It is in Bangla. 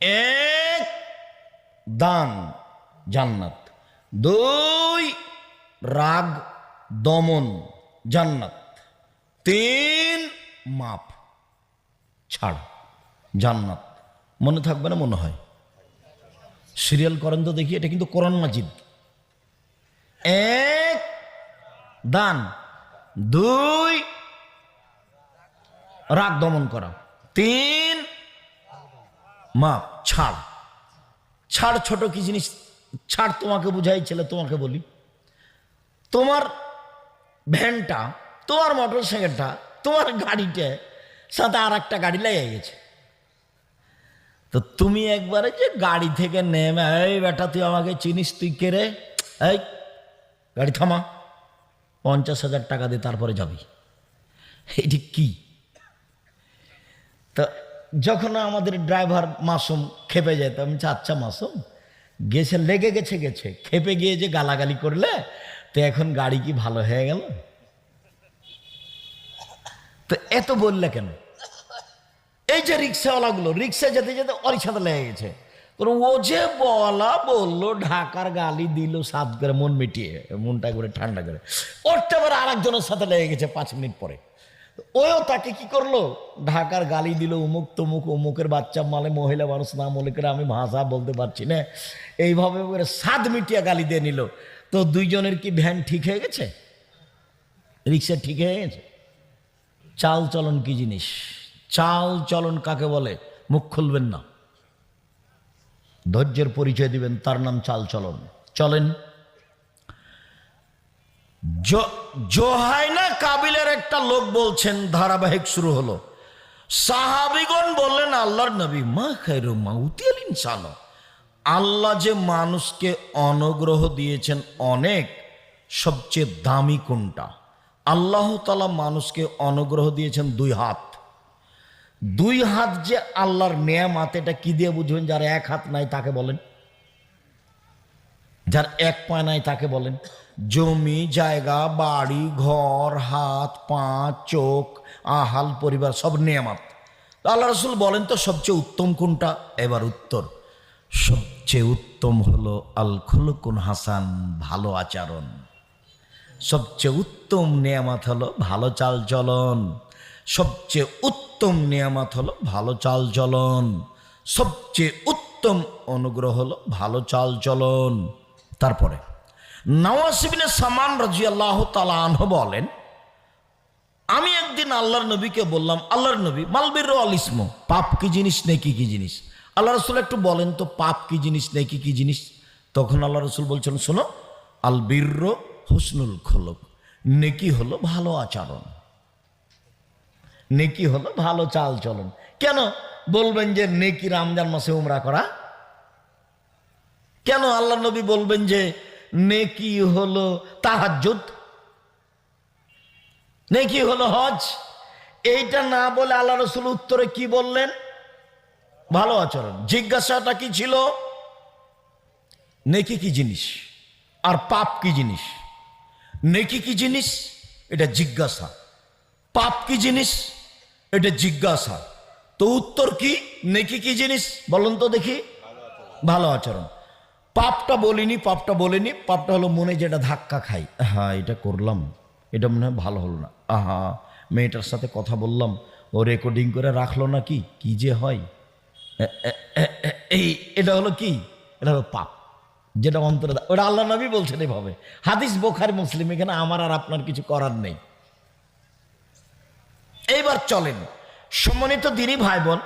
এক, দান, জান্নাত। দুই, রাগ, দমন, জান্নাত। তিন, মাপ। ছাড়, জান্নাত। মনে থাকবে না, মনে হয়। সিরিয়াল করেন তো দেখি, এটা কিন্তু কোরআন মাজিদ। এক, দান। দুই, রাগ দমন করা। তিন মাপ ছাড়। ছাড় ছোট কি জিনিস? ছাড় তোমাকে বুঝাই, ছেলে, তোমাকে বলি। তোমার ভ্যানটা, তোমার মোটর সাইকেলটা তোমার গাড়িটা সাথে আর একটা গাড়ি লেগে গেছে। তো তুমি একবারে যে গাড়ি থেকে নেমে, এই বেটা, তুই আমাকে চিনিস, তুই কে রে? এই, গাড়ি থামা। পঞ্চাশ হাজার টাকা দিয়ে তারপরে যাবি। এটি কি? তো যখন আমাদের ড্রাইভার মাসুম খেপে যেত, আমি আচ্ছা মাসুম, গেছে, লেগে গেছে গেছে। খেপে গিয়ে যে গালাগালি করলে, তো এখন গাড়ি কি ভালো হয়ে গেল? তো এত বললে কেন? এই যে রিক্সাওয়ালাগুলো, রিক্সা যেতে যেতে ওর সাথে লেগে গেছে। ও যে বলা বলল, ঢাকার গালি দিল, সাত করে মন মিটিয়ে, মনটা করে ঠান্ডা করে। ওরটা আবার আরেকজনের সাথে লেগে গেছে পাঁচ মিনিট পরে। ওও তাকে কি করল? ঢাকার গালি দিল, উমুক তমুক, উমুকের বাচ্চা মালে, মহিলা মানুষ না মনে করে আমি ভাষা বলতে পারছি না। এইভাবে করে সাত মিটিয়া গালি দিয়ে নিল। তো দুইজনের কি ভ্যান ঠিক হয়ে গেছে? রিক্সা ঠিক হয়ে গেছে? চাল চলন কি জিনিস? চাল চলন কাকে বলে? মুখ খুলবেন না। ধৈর্যের পরিচয় দিবেন, তার নাম চাল চলন। চলেন। জোহাইনা কাবিলের একটা লোক বলছেন, ধারাবাহিক শুরু হলো। সাহাবিগণ বললেন, আল্লাহর নবী, মা খাইরু মাউতিয়াল ইনসান। আল্লাহ যে মানুষকে অনুগ্রহ দিয়েছেন অনেক, সবচেয়ে দামি কোনটা? আল্লাহ তালা মানুষকে অনুগ্রহ দিয়েছেন দুই হাত। দুই হাত যে আল্লাহর নেয়ামাত, এটা কি দিয়ে বুঝবেন যার এক হাত নাই তাকে বলেন? যার এক পা নাই তাকে বলেন, জমি, জায়গা, বাড়ি, ঘর, হাত, পা, চোখ, আহাল, পরিবার, সব নিয়ামাত। আল্লাহ রসুল বলেন তো, সবচেয়ে উত্তম কোনটা? এবার উত্তর, সবচেয়ে উত্তম হলো আল খুলকুন হাসান, ভালো আচরণ। সবচেয়ে উত্তম নিয়ামত হলো ভালো চাল চলন সবচেয়ে উত্তম নিয়ামত হলো ভালো চাল চলন সবচেয়ে উত্তম অনুগ্রহ হলো ভালো চাল চলন তারপরে নওয়াসিবিনে সামান রাজি আল্লাহ তালাহ বলেন, আমি একদিন আল্লাহর নবীকে বললাম, আল্লাহর নবী মালবির আল পাপ কি জিনিস, নেকি কি জিনিস? আল্লাহ রসুল একটু বলেন তো, পাপ কি জিনিস, নেকি কি জিনিস? তখন আল্লাহ রসুল বলছেন, শোনো, আল বীর্র হুসনুল খলক, নেকি হলো ভালো আচরণ, নেকি হলো ভালো চাল চলন কেন? বলবেন যে নেকি রমজান মাসে উমরা করা কেন আল্লাহ নবী বলবেন যে, নেকি হলো তাহাজ্জুদ? নেকি হলো হজ? এইটা না বলে আল্লাহ রসুল উত্তরে কি বললেন? ভালো আচরণ। জিজ্ঞাসাটা কি ছিল? নেকি কি জিনিস? আর পাপ কি জিনিস? নেকি কি জিনিস? এটা জিজ্ঞাসা। পাপ কি জিনিস? এটা জিজ্ঞাসা। তো উত্তর কি? নেকি কি জিনিস? বলুন তো দেখি। ভালো আচরণ। পাপটা বলিনি পাপটা বলিনি, পাপটা হলো মনে যেটা ধাক্কা খাই। হ্যাঁ এটা করলাম। এটা মনে হয় ভালো হলো না। আহা, মেয়েটার সাথে কথা বললাম। ও রেকর্ডিং করে রাখল না কি কি যে হয়? এই, এটা হলো কি? এটা হলো পাপ। যেটা অন্তরে ওটা আল্লাহ নবী বলছেন এভাবে। হাদিস বোখারি, মুসলিম, এখানে আমার আর আপনার কিছু করার নেই। এইবার চলেন। সম্মানিত দিনী ভাই বোন